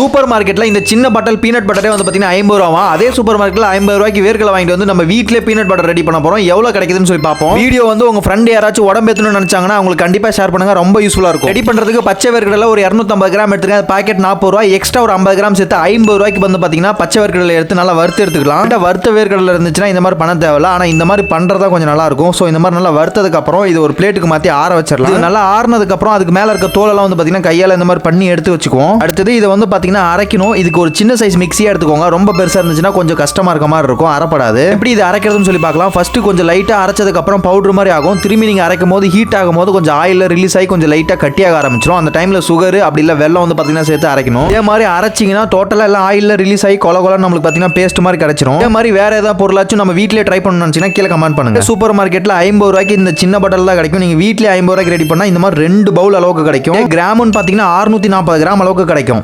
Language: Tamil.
சூப்பர் மார்க்கெட்ல இந்த சின்ன பட்டல் பீனட் பட்டரே வந்து பாத்தீங்கன்னா ஐம்பது ரூபா அதே சூப்பர் மார்க்கெட்ல ஐம்பது ரூபாய்க்கு வேர்க்கலை வாங்கிட்டு வந்து நம்ம வீட்டிலே பீனட் பட்டர் ரெடி பண்ண போறோம். எவ்வளவு கிடைக்குதுன்னு சொல்லி பார்ப்போம். வீடியோ வந்து உங்க ஃப்ரெண்ட் யாராச்சும் உடம்பு ஏத்தணும்னு நினைச்சாங்கன்னா அவங்களுக்கு கண்டிப்பா ஷேர் பண்ணுங்க. ரொம்ப யூஸ்ஃபுல்லா இருக்கும். ரெடி பண்றதுக்கு பச்சை வேர்க்கடலை ஒரு 250 கிராம் எடுத்துங்க பாக்கெட் நாற்பது ரூபாய். எக்ஸ்ட்ரா ஒரு ஐம்பது கிராம் சேர்த்து ஐம்பது ரூபாய்க்கு வந்து பாத்தீங்கன்னா பச்சை வேர்க்கடலை எடுத்து நல்லா வறுத்து எடுத்துக்கலாம். இந்த வறுத்த வேர்க்கடலை இருந்துச்சுன்னா இந்த மாதிரி பண்ண தேவையில்ல. ஆனா இந்த மாதிரி பண்றதா கொஞ்சம் நல்லா இருக்கும். ஸோ இந்த மாதிரி நல்லா வறுத்ததுக்கு அப்புறம் இது ஒரு பிளேட்டுக்கு மாத்தி ஆற வச்சிடலாம். நல்லா ஆறுனதுக்கு அப்புறம் அதுக்கு மேல இருக்க தோலெல்லாம் வந்து பாத்தீங்கன்னா கையால இந்த மாதிரி பண்ணி எடுத்து வச்சுக்குவோம். அடுத்தது இதை வந்து பார்த்தீங்கன்னா அரைக்கணும். இதுக்கு ஒரு சின்ன சைஸ் மிக்சியாக எடுத்துக்கோங்க. ரொம்ப பெருசாக இருந்துச்சுன்னா கொஞ்சம் கஷ்டமாக இருக்க மாதிரி இருக்கும். அரைப்படாது. எப்படி இது அரைக்கிறதுன்னு சொல்லி பார்க்கலாம். ஃபஸ்ட்டு கொஞ்சம் லைட்டாக அரைச்சதுக்கப்புறம் பவுடர் மாதிரி ஆகும். திரும்பி நீங்கள் அரைக்கும் போது ஹீட் ஆகும் போது கொஞ்சம் ஆயிலில் ரிலீஸ் ஆகி கொஞ்சம் லைட்டாக கட்டியாக ஆரம்பிச்சிடும் அந்த டைமில் சுகர் அப்படி இல்லை வெள்ளம் வந்து பார்த்தீங்கன்னா சேர்த்து அரைக்கணும். இதே மாதிரி அரைச்சிங்கன்னா டோட்டலாக எல்லாம் ஆயிலில் ரிலீஸ் ஆகி கொல கொல நம்மளுக்கு பார்த்தீங்கன்னா பேஸ்ட் மாதிரி கிடைச்சிரும். இதே மாதிரி வேறு ஏதாவது பொருளாச்சும் நம்ம வீட்டிலே ட்ரை பண்ணணும்னு கீழே கமெண்ட் பண்ணுங்க. சூப்பர் மார்க்கெட்டில் ஐம்பது ரூபாய்க்கு இந்த சின்ன பட்டல் தான் கிடைக்கும். நீங்கள் வீட்டிலே ஐம்பது ரூபாய்க்கு ரெடி பண்ணால் இந்த மாதிரி ரெண்டு பவுல் அளவுக்கு கிடைக்கும். கிராமுன்னு பார்த்தீங்கன்னா அறுநூற்றி நாற்பது கிராம் அளவுக்கு கிடைக்கும்.